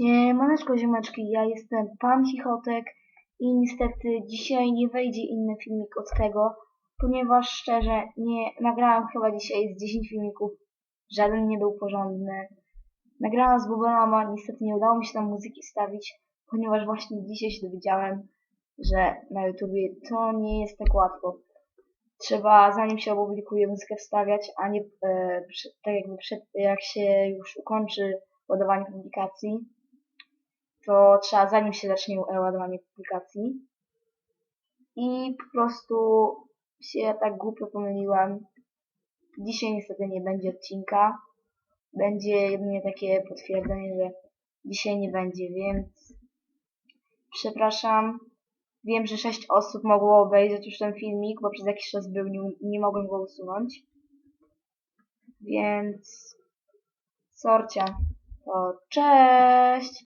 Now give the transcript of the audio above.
Siemaneczko ziomeczki, ja jestem Pan Chichotek i niestety dzisiaj nie wejdzie inny filmik od tego, ponieważ szczerze nie nagrałem chyba dzisiaj z 10 filmików, żaden nie był porządny. Nagrałem z Bubelama, niestety nie udało mi się tam muzyki wstawić, ponieważ właśnie dzisiaj się dowiedziałem, że na YouTubie to nie jest tak łatwo. Trzeba zanim się opublikuje muzykę wstawiać, a nie e, przy, tak jakby przed, jak się już ukończy ładowanie publikacji, to trzeba zanim się zacznie ładowanie publikacji. I po prostu się tak głupio pomyliłem. Dzisiaj niestety nie będzie odcinka. Będzie jedynie takie potwierdzenie, że dzisiaj nie będzie, więc przepraszam. Wiem, że 6 osób mogło obejrzeć już ten filmik, bo przez jakiś czas był, nie, nie mogłem go usunąć. Więc sorcia. To cześć!